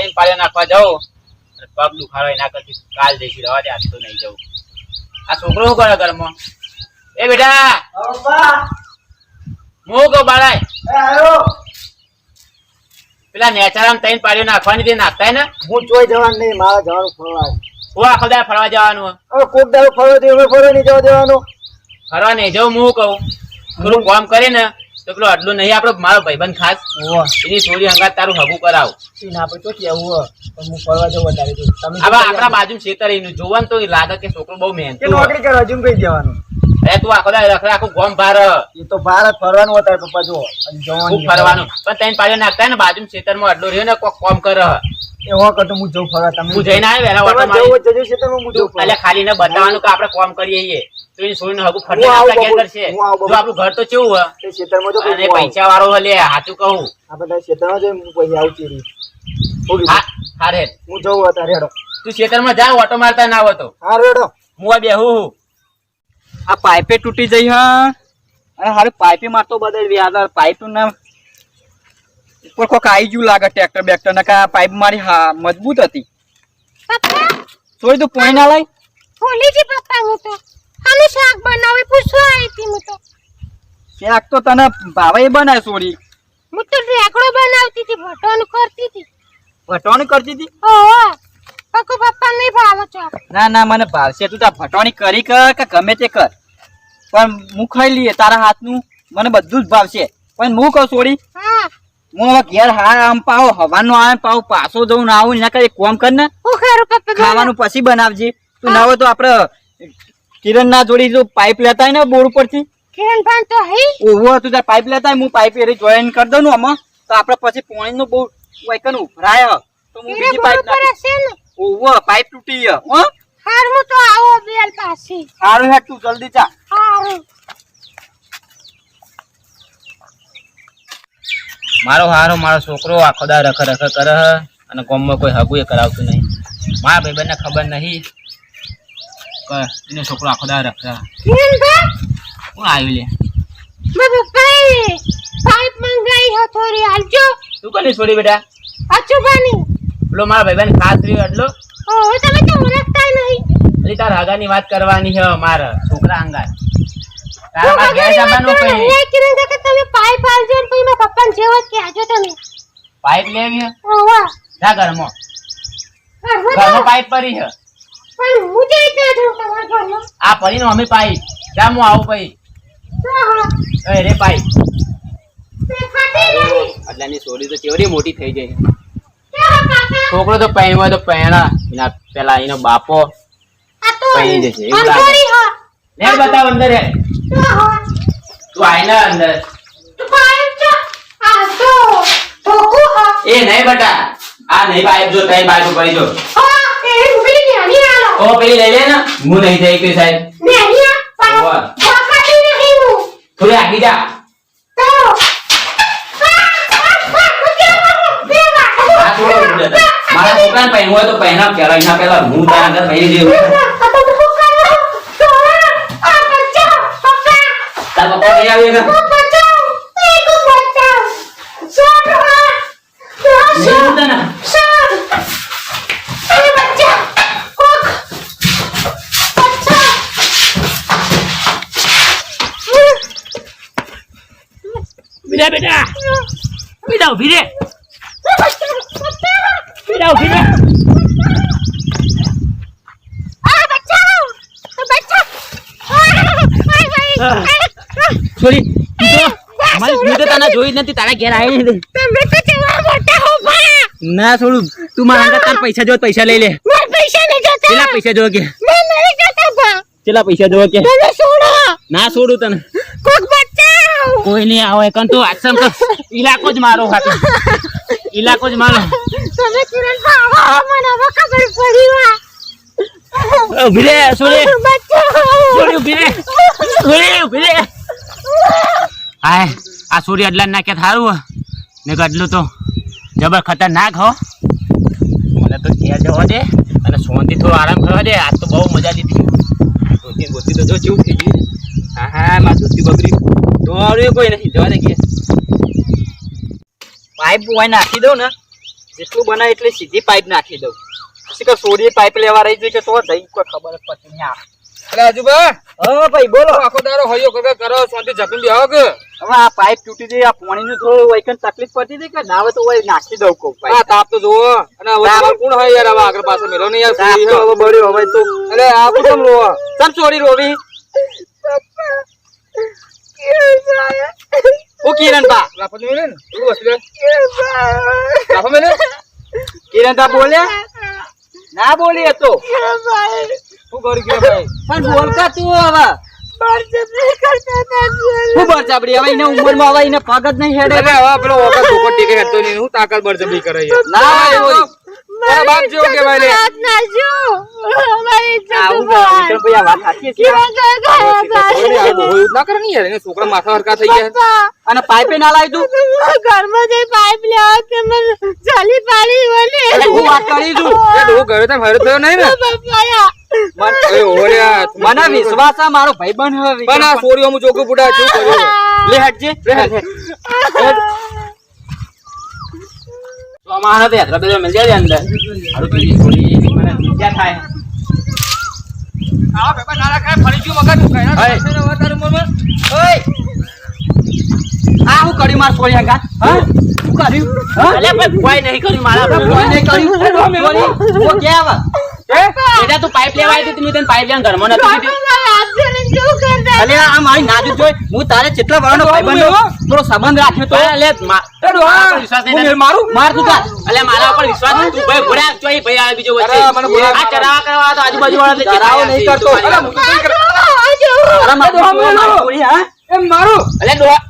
ત્રણ પાળીઓ નાખવા જાઉં પગ દુખાડો એના કરતી કાલ જઈશું રવા દે આજ તો નહીં જવું. આ છોકરો શું કરે ઘરમાં? એ બેટા! હું કહું બાળાય. પેલા નેચારામ ત્રણ પાળીઓ નાખવાની તે નાખતા ને? હું જોઈ જવાનું નહીં મારે જવાનું ફરવા. હું આખો દાડો ફરવા જવાનું હવે કોક દાડો ફરવા દે હવે ફરવા નહીં જવા દેવાનું. ફરવા નહીં જવું હું કહું. થોડું કામ કરે ને તો પેલો આટલું નહીં આપડે મારો ભાઈબંધ ખાસ. એની થોડી હંગાત તારું હગું કરાવ. ના તો કેવું હું ફરવા જવું વધારે હવે આપણા બાજુ ખેતર એનું જોવાનું તો લાગે કે છોકરો બહુ મહેનત નોકરી કરવા હજુ કઈ જવાનું? અરે તું આખો દાડો રખડે આખું ગોમ ભાર. એ તો ભારત ફરવાનું હતા પપ્પા જો જવાનું ફરવાનું. પણ ત્રણ પાળીઓ નાખતા ને બાજુ ખેતરમાં અડલો રહ્યો ને કોક કોમ કર. એ હો હું જઉં ફરવા. તમે હું જઈને આવ્યો વહેલા ઓટો મારી જવું હોય હું જઉં ખાલી ને બતાવવાનું કે આપણે કોમ કરીએ છીએ. તો એની છોડીને હગું ફરતે આપણા ઘેર કરશે જો આપણું ઘર તો કેવું હોય તે ક્ષેત્રમાં જો અને પૈસા વાળો હલે સાચું કહું. આ બધા ક્ષેત્રમાં જઈને હું પછી આવું ચીરી. હા હા હું જઉં અત્યારે હેડો. તું ખેતરમાં જા ઓટો મારતા ના આવતો હા હેડો હું આ બેહું આ પાઇપે તૂટી જઈ હા. અને હારે પાઇપે મારતો બદલવી આ પાઇપ ના ઉપર કોક આવી ગયું લાગે ટ્રેક્ટર બેક્ટર. ને કા પાઇપ મારી હા મજબૂત હતી. પપ્પા? તું પોઈ ના લાય. ખોલી જી પપ્પા હું તો. આનું શાક બનાવી પૂછવા આવી હતી હું તો. શાક તો તને ભાવે બનાય છોડી હું તો રેકડો બનાવતી હતી ભટોનું કરતી હતી. ભટવાણી કરતી હતી? ઓહો પકો પપ્પા નહીં ભાવો છો ના ના મને ભાવશે. તું તા ભટવાણી કરી કર કે ગમે તે કર. પણ હું ખાઈ લઈએ તારા હાથનું. મને બધું જ ભાવશે. પણ હું કહું છોડી હું. હવે ઘેર હા આમ પાવ હવાનું આવે પાવ પાછો જવું ના આવું એના કઈ કોમ કર ને. હું ખરું પપ્પા ખાવાનું પછી બનાવજે. તું ના હોય તો આપણે કિરણ ના જોડી જો પાઇપ લેતા હોય ને બોર ઉપરથી? કિરણ ભાન તો હઈ ઓવો તું તાર પાઇપ લેતા હોય હું પાઇપ એરી જોઈન કરી દઉં ને આમાં. તો આપણે પછી પાણી નું બહુ વૈકન ઉભરાય તો હું બીજી પાઇપ ના? ઓવો પાઇપ તૂટી ગયો. હો? હાર હું તો આવો બેલ પાછી સારું હે તું જલ્દી જા. હારું. મારો હારો મારો છોકરો આખો દા રખ રખ કરે અને ગામમાં કોઈ હગુએ એ કરાવતું નહીં. મારા ભાઈબંધને ખબર નહીં. એનો છોકરો આખો દા રખ કિરણ ભાઈ હું આવ્યું લે મારા ભાઈ પાઇપ મંગાઈ હો થોડી હાલજો તું કને છોડી બેટા બાની પેલો મારા ભાઈબંધ ખાસ રહ્યો એટલો ઓહો તમે તો ઓળખતા નહીં એટલે તાર હગાની વાત કરવાની છે મારા છોકરા અંગાર તારા મારા ઘેર જવાનું કઈ એ કિરણ કાકા તમે પાઇપ આલજો ને પછી મારા પપ્પાને જેવો તમે પાઇપ લેવી છે ઓહો જા ઘરમાં ઘરમાં ઘરમાં પાઇપ પડી છે પણ હું તમારા આ પડીને અમે પાઈ. જા હું આવું હા, એ રે તે ખાતી નહીં. છોડી તો કેવડી મોટી થઈ જાય છોકરો તો પહેણ્યો તો પહેણા એના પેલા એનો બાપો પહેરી જશે, એવું લાગે. ને બતાવ અંદર હે તો હા. તું આઈને અંદર. એ નહીં બટા. આ નહીં પાઇપ જો તઈ બાજુ પડી જો. હા, એ ઊભી. ઓ પેલી લઈ લે ને. હું નહીં જઈ ગઈ સાહેબ. પણ. નહીં હું. થોડી આગી જા. તો. મારા છોકરાને હોય તો પહેણા પેલા એના પેલા હું તારા અંદર પહેરી જેવું. તાર પપ્પા નહીં આવી ગયા હું બચાવ. એક બચાવ. સોડ હા. તો નહીં સોડ. આવતા ને સોડ. એ બચ્ચા. કોક. બચ્ચા. બેટા બેટા બેટા ઊભી રે બેટા ઊભી રે. છોરી તું તો તને જોઈ જ નથી તારા ઘેર આવી નથી તમે તો કેવા મોટા હો બા. ના છોડું તું મારા આગળ તાર પૈસા જો પૈસા લઈ લે મારા પૈસા નહીં જોતા. કેટલા પૈસા જો કે. કેટલા પૈસા જો કે. ના છોડું તને. કોઈ નહીં આવે કન તો આસમ તો ઇલાકો જ મારો ખાતો. ઇલાકો જ મારો. તમે તુરંત આવો. મને હવે ખબર પડી વા. ઊભી રે બચાવ. છોરી ઊભી રે. છોરી ઊભી રે? હાય આ સૂર્ય અડલા નાખ્યા થારું. ને ગડલું તો જબર ખતરનાક હો. મને તો ઘેર જવા દે અને સોનથી થોડો આરામ કરવા દે. આજ તો બહુ મજા લીધી. ધોતી ગોતી તો જો કેવું થઈ ગયું. હા હા મારી ધોતી બગડી. દોડ્યું કોઈ નથી જવા દે ઘેર. પાઇપ હોય નાખી દઉં ને જેટલું બનાવે એટલે સીધી પાઇપ નાખી દઉં. પછી કે સોડી પાઇપ લેવા રહી જઈ કે તો જઈ કોઈ ખબર જ પડતી આ. અરે આજુબા હા ભાઈ બોલો. આખો દારો હૈયો કગા કરો શાંતિ જપીને બેહો કે? હવે આ પાઇપ તૂટી ગઈ આ પાણીનું થોડું વૈકન તકલીફ પડતી હતી કે ના આવે તો નાખી દઉં આ પાઇપ. તાપ તો જોવો અને હવે કોણ હોય યાર હવે આગળ પાછળ મેલો ને યાર તાપ તો હવે બળ્યો હવે તો અરે આ શું લો ચમ ચોરી રોવી? હું Pak. બા લાફા મેલે ને એવું વસ્તુ લે લાફા મેલે કિરણ બા બોલ્યા ના બોલી તો શું કરી ગયા ભાઈ પણ બોલતા તું હવે હું બરચાબડી હવે એને ઉંમરમાં હવે એને પગ જ નહીં હેડે હવે પેલો વખત ધોકો ટીકે હેડતો નહીં હું તાકાત બળજબરી કરે યાર ના હોય એવું. તારા બાપ જેવો કહેવાય લે આવું વિક્રમભાઈ આ વાત સાચી છે. કોઈ આ બહુ ના કરે ને યાર છોકરા માથા હરકા થઈ ગયા અને પાઇપે ના લાવી તું ઘરમાં જઈ પાઇપ લેવા કે મને ચાલી પાડી મને. હું વાત કરી છું એ ગયો તો ફેર થયો નહીં ને. પપ્પાયા મન- એ ઓર્યા મને વિશ્વાસ છે મારો ભાઈ બન પણ આ. સોરીઓ હું ચોખ્ખું ફૂટા છું કર્યું? લે હટજે લે હટ. તો અમારા તો યાત્રા પેલો મિલ જાય અંદર. હારું તો થોડી મને ચિંતા થાય. આ પેપર નારા ખાય ફરી ગયું મગજ કઈના હાય. છે ને વધારે ઓય! આ હું કર્યું માર સોરી અંગાત હા? શું કર્યું? હા? અલે ભાઈ કોઈ નહીં કર્યું મારા કોઈ નહીં કર્યું. ઓ બેટા તું પાઇપ લેવા આવી હતી તને પાઇપ લેવા ઘરમાં અલે આ મારી નાજુક જોઈ હું તારે કેટલા વર્ષનો ભાઈબંધો થોડો સંબંધ રાખ્યો તો. અલે ડોહા, વિશ્વાસ નહીં મારું? માર તું તાર અલે મારા ઉપર વિશ્વાસ નહીં. તું ભાઈ ઘોડા ચોઈ ભાઈ આ બીજો વચ્ચે. આ ચરાવા કરવા તો આજુબાજુ વાળા ચરાવો નહીં કરતો. અરે કરે માર ડોહા મારો. હા? એમ મારું. અલે ડોહા.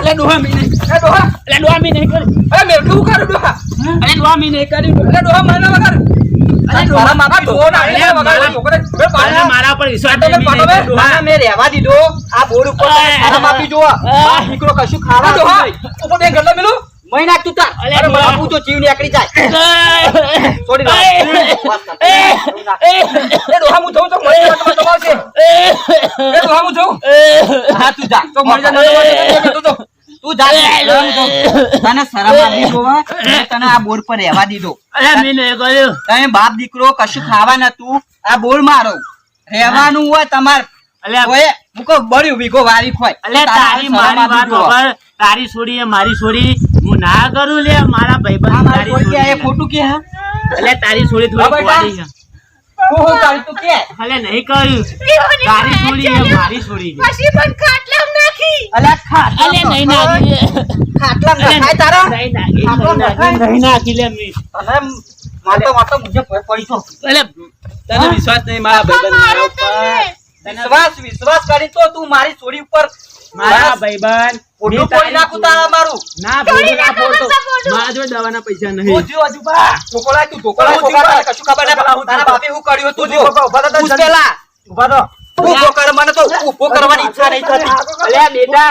અલે ડોહા મીને અલે ડોહા. અલે ડોહા મીને નહીં કર્યું. એ મેં કેવું ડોહા. અલે ડોહા મીને નહીં કર્યું. ડોહા મને વગર. માર મારા-. મારા ઉપર વિશ્વાસ મી રહેવા દીધો. આ બોર્ડ ઉપર જોવા. આ દીકરો કશું ખાવા ડોહા ઉપર બે ગલ્લા મેલું. મહી નાખ તાર. અરે બાપુ તો જીવ નીકળી જાય. છોડી દો. એ, એ હું જઉં તો મળી જાય તમારે છે. એ ડોહા હું જઉં. હા તું જા. તો મળી જાય તો તો તું. તને શરમ આવી જોવા તને આ પર રહેવા દીધો. તમે બાપ દીકરો કશું ખાવા નતું. આ બોર મારો. રહેવાનું હોય તમાર. અલે બળ્યું વીઘો વારી ખોય. અલે તારી મારી વાત ખબર તારી છોડી એ મારી છોડી. હું ના કરું લે મારા ભાઈબંધ તારી છોડી એ ખોટું કે હા અલે તારી છોડી થોડી. છે. તું હું કરી કે. અલે નહીં કર્યું તારી છોડી એ મારી છોડી છે પછી પણ ખાટલામાં નાખી. અલે આ અલે નહીં નાખી. ખાટલા નખાય તારા. નહીં નાખી, નહીં નાખી, નખાય? નહીં નાખી લે મી. અને માતો માતો મુજે પડી અલે તને વિશ્વાસ નહીં મારા ભાઈબંધ ઉપર. વિશ્વાસ વિશ્વાસ કરી તો તું મારી છોડી ઉપર મારા ભાઈબંધ ફોટો કોઈ નાખું તારા મારું. ના ફોટો ના ફોટો. મારા જોડે દવાના પૈસા નહીં. ઓજો હજુ બા ઢોકળાય તું ઢોકળાય ઢોકળાય કશું ખબર ના તારા બાપે હું કર્યું તું જો. પૂછ પેલા. ઊભા તો ઊભો કર મને તો. ઊભો કરવાની ઈચ્છા નહીં થતી. અલે બેટા.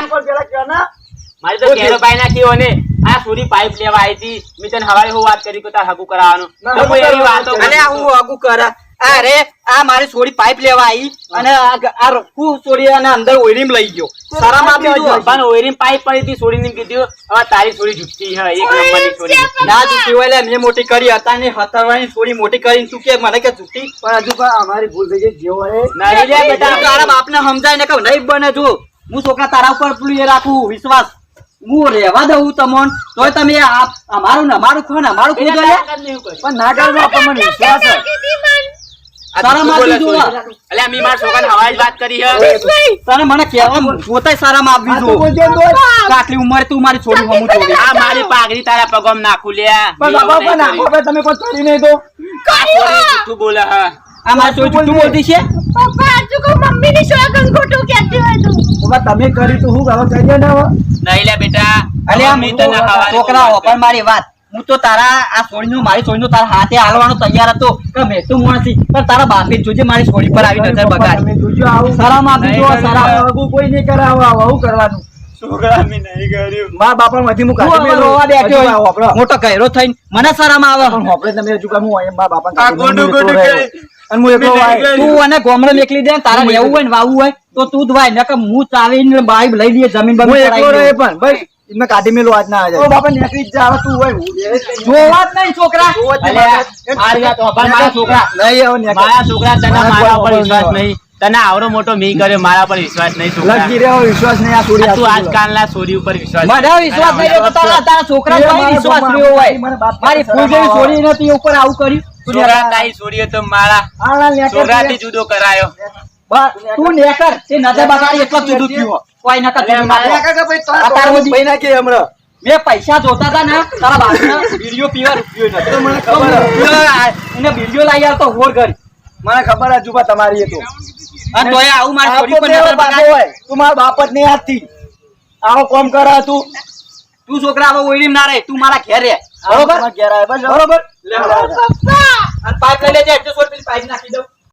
મારી તો કેરો પાઈ નાખ્યો ને. આ સુરી પાઇપ લેવા આવી હતી. મેં તને હવારે હું વાત કરી કે તાર હગુ કરાવવાનું. તો હું એવી વાતો અને હું હગુ કરા અરે આ મારી છોડી પાઇપ લેવા આવી અને આ રખું છોડી અને અંદર ઓયરીમ લઈ ગયો. શરમ આપી પણ ઓયરીમ પાઇપ પડી હતી છોડીને કીધું હવે તારી છોડી જુઠ્ઠી હે એક નંબરની છોડી ના જુઠી હોય મેં મોટી કરી હતા ને હતરવાની છોડી મોટી કરીને શું કે મને કે જુઠી પણ હજુ પણ અમારી ભૂલ થઈ ગઈ જેવો હોય ના લે બેટા તારા બાપને સમજાય ને કે નહીં બને જો. હું છોકરા તારા ઉપર પેલું એ રાખું વિશ્વાસ. હું રહેવા દઉં તમોન. તોય તમે અમારું ને અમારું ખો ને અમારું ખોજો પણ ના કરવા આપણને વિશ્વાસ મારા છોકરાને વાત કરી હે. તને મને કહેવા પોતે શરમ આપવી જો આટલી ઉંમરે તું મારી છોડી હમું જોડી આ મારી પાઘડી તારા પગમાં નાખું લે. પણ બાપા પણ નાખો પણ તમે કોઈ કરી નહીં તો બોલે હે. આ મારી છોડી જુઠ્ઠું બોલતી છે? પપ્પા હજુ કહું મમ્મીની સોગંદ ખોટું કહેતી હોય તું. બાબા તમે કરી તો હું હવે કરીએ ને હવે? નહીં લે બેટા. અરે આ હવારે છોકરા પણ મારી વાત હું તો તારા આ છોડીનું મારી છોડીનું તારા હાથે હાલવાનો તૈયાર હતો. કે મેં તો મોણથી પણ તારા બાપે જોજે મારી સોળી પર આવી નજર બગાડ. જોજો આવું. શરમ આપી જો કરે. કોઈ નહીં કરે આવું કરવાનું. મોટો કહેરો થઈને. મને શરમ આવે. તું અને ગોમડે મેકલી દે ને તારા હોય ને વાવું હોય તો તું જ વાય. નકર હું ચાવીને બાઈક લઈ લઈએ જમીન. પણ. ભાઈ એમને કાઢી મેલું આજ ના ઓ બાપા નીકળી જ તું હોય. જોવા જ નહીં છોકરા. મારી નહીં હવે મારા છોકરા તને મારા પર વિશ્વાસ નહીં. તને આવડો મોટો મી કર્યો મારા પર વિશ્વાસ નહીં છોકરા. લગી રહ્યો વિશ્વાસ નહીં આ છોડી તું. આજકાલના છોરી ઉપર વિશ્વાસ મારા વિશ્વાસ નહીં તો તારા તારા છોકરા પર વિશ્વાસ રહ્યો હોય. મારી ફૂલ જેવી છોડી નથી ઉપર આવું કર્યું. છોકરા તારી છોરી તો મારા છોકરાથી જુદો કરાયો. તું નેકર. તે નજર બગાડી એટલે જુદું થયું કોઈ નકર ભાઈ હમણાં. મેં પૈસા જોતા હતા ને તારા બાપના વીડિયો પીવા રૂપિયો નતો. તો મને ખબર એને વીડિયો લાવી આવતો હોર ઘર. મને ખબર હજુ તમારી એ તો. અને તોય આવું મારી છોરી પર નજર તેવો હોય. તું મારા બાપ જ નહીં આજથી. આવો કોમ કરે તું. તું છોકરા હવે ઓયડીમ ના રહે તું મારા ઘેર રહે. બરોબર? ઘેર આવે બસ બરોબર? લે, લે, લે. અને પાઇપ લઈ લેજે 800 પેલી પાઇપ નાખી દઉં.